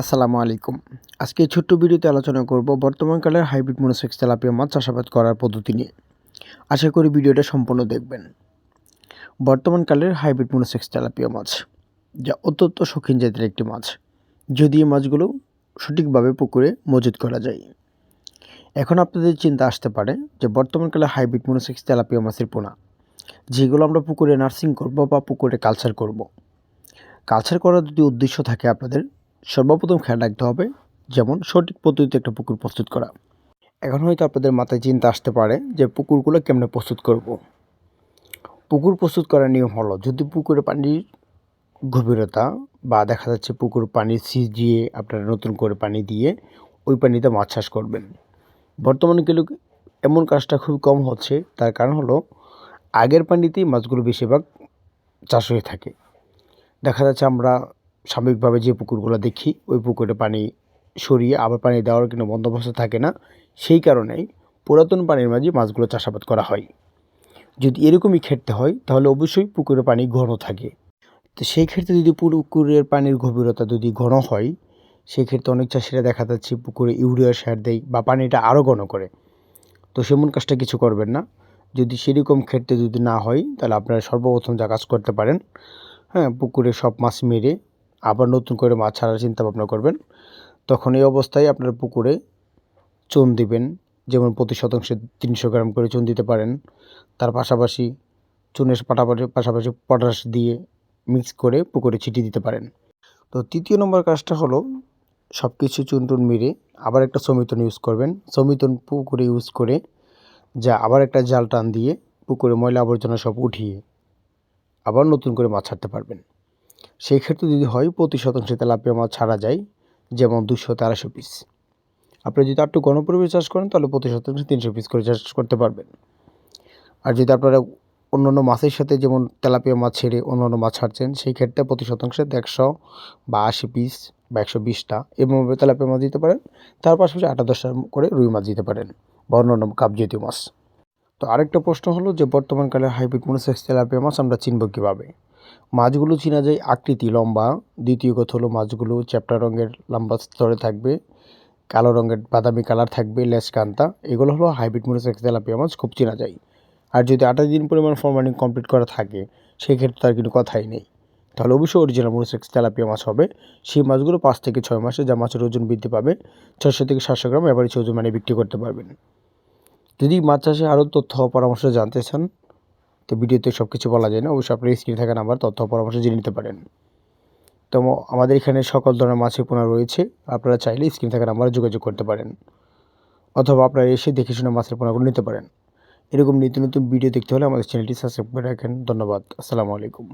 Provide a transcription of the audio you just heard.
আসসালামু আলাইকুম। আজকে ছোট্ট ভিডিওতে আলোচনা করব বর্তমানকালের হাইব্রিড মনোসেক্স তেলাপিয়া মাছ চাষাবাদ করার পদ্ধতি নিয়ে। আশা করি ভিডিওটা সম্পূর্ণ দেখবেন। বর্তমানকালের হাইব্রিড মনোসেক্স তেলাপিয়া মাছ, যা অত্যন্ত শৌখিন জাতের একটি মাছ, যদি এই মাছগুলো সঠিকভাবে পুকুরে মজুত করা যায়। এখন আপনাদের চিন্তা আসতে পারে যে বর্তমানকালে হাইব্রিড মনোসেক্স তেলাপিয়া মাছের পোনা, যেগুলো আমরা পুকুরে নার্সিং করব বা পুকুরে কালচার করব। কালচার করার যদি উদ্দেশ্য থাকে আপনাদের সর্বপ্রথম খেয়াল রাখতে হবে যেমন সঠিক পদ্ধতিতে একটা পুকুর প্রস্তুত করা। এখন হয়তো আপনাদের মাথায় চিন্তা আসতে পারে যে পুকুরগুলো কেমনে প্রস্তুত করব। পুকুর প্রস্তুত করার নিয়ম হলো, যদি পুকুরে পানির গভীরতা বা দেখা যাচ্ছে পুকুর পানি সিজিয়ে আপনারা নতুন করে পানি দিয়ে ওই পানিতে মাছ চাষ করবেন। বর্তমানে কিন্তু এমন কাজটা খুব কম হচ্ছে, তার কারণ হলো আগের পানিতেই মাছগুলো বেশিরভাগ চাষ হয়ে থাকে। দেখা যাচ্ছে আমরা সাময়িকভাবে যে পুকুরগুলো দেখি, ওই পুকুরে পানি সরিয়ে আবার পানি দেওয়ার কোনো বন্দোবস্ত থাকে না। সেই কারণেই পুরাতন পানির মাঝে মাছগুলো চাষাবাদ করা হয়। যদি এরকমই খেতে হয়, তাহলে অবশ্যই পুকুরে পানি ঘন থাকে। তো সেই ক্ষেত্রে যদি পুকুরের পানির গভীরতা যদি ঘন হয়, সেই ক্ষেত্রে অনেক চাষিরা দেখা যাচ্ছে পুকুরে ইউরিয়া সার দেয় বা পানিটা আরও ঘন করে। তো সেমন কাজটা কিছু করবেন না। যদি সেরকম ক্ষেত্রে যদি না হয়, তাহলে আপনারা সর্বপ্রথম যা কাজ করতে পারেন হ্যাঁ পুকুরে সব মাছ মেরে আবার নতুন করে মাছ ছাড়ার চিন্তা ভাবনা করবেন, তখন এই অবস্থায় আপনার পুকুরে চুন দিবেন, যেমন প্রতি শতাংশে তিনশো গ্রাম করে চুন দিতে পারেন। তার পাশাপাশি চুনের পাশাপাশি পাশাপাশি পটাশ দিয়ে মিক্স করে পুকুরে ছিটিয়ে দিতে পারেন। তো তৃতীয় নম্বর কাজটা হলো সব কিছু চুন টুন মেরে আবার একটা সমিতন ইউজ করবেন। সমিতন পুকুরে ইউজ করে যা আবার একটা জাল টান দিয়ে পুকুরে ময়লা আবর্জনা সব উঠিয়ে আবার নতুন করে মাছ ছাড়তে পারবেন। সেই ক্ষেত্রে যদি হয়, প্রতি শতাংশে তেলাপিয়া মাছ ছাড়া যায়, যেমন দুশো তেরোশো পিস আপনি যদি একটু গণপরিবেশ চাষ করেন, তাহলে প্রতি শতাংশে তিনশো পিস করে চাষ করতে পারবেন। আর যদি আপনারা অন্য অন্য মাছের সাথে যেমন তেলাপিয়া মাছ ছেড়ে অন্য অন্য মাছ ছাড়ছেন, সেই ক্ষেত্রে প্রতি শতাংশে একশো বা আশি পিস বা একশো বিশটা এভাবে তেলাপিয়া মাছ দিতে পারেন। তার পাশাপাশি আটা দশটা করে রুই মাছ দিতে পারেন বা অন্য অন্য কাপ জাতীয় মাছ। তো আরেকটা প্রশ্ন হলো যে, বর্তমানকালে হাইব্রিড মনোসেক্স তেলাপিয়া মাছ আমরা চিনব কীভাবে? মাছগুলো চিনা যায় আকৃতি লম্বা। দ্বিতীয় কথা হলো মাছগুলো চ্যাপ্টা রঙের লম্বা স্তরে থাকবে। কালো রঙের বাদামি কালার থাকবে, লেস কান্তা। এগুলো হলো হাইব্রিড মনোসেক্স তেলাপিয়া মাছ, খুব চেনা যায়। আর যদি আঠাশ দিন পরিমাণ ফরমালিং কমপ্লিট করা থাকে, সেক্ষেত্রে তার কিন্তু কথাই নেই। তাহলে অবশ্যই অরিজিনাল মনোসেক্স তেলাপিয়া মাছ হবে। সেই মাছগুলো পাঁচ থেকে ছয় মাসে যা মাছের ওজন বৃদ্ধি পাবে ছশো থেকে সাতশো গ্রাম এবারে ওজন মানে বিক্রি করতে পারবেন। যদি মাছ চাষে আরও তথ্য পরামর্শ জানতে চান তো ভিডিওতে সব কিছু বলা যায় না, অবশ্যই আপনার স্ক্রিনে থাকা নাম্বার তথ্য পরামর্শ জেনে নিতে পারেন। তো আমাদের এখানে সকল ধরনের মাছের পোনা রয়েছে, আপনারা চাইলে স্ক্রিনে থাকা নাম্বারে যোগাযোগ করতে পারেন। অথবা আপনারা এসে দেখে শুনে মাছের পোনাগুলো নিতে পারেন। এরকম নিত্য নতুন ভিডিও দেখতে হলে আমাদের চ্যানেলটি সাবস্ক্রাইব করে রাখেন। ধন্যবাদ। আসসালামু আলাইকুম।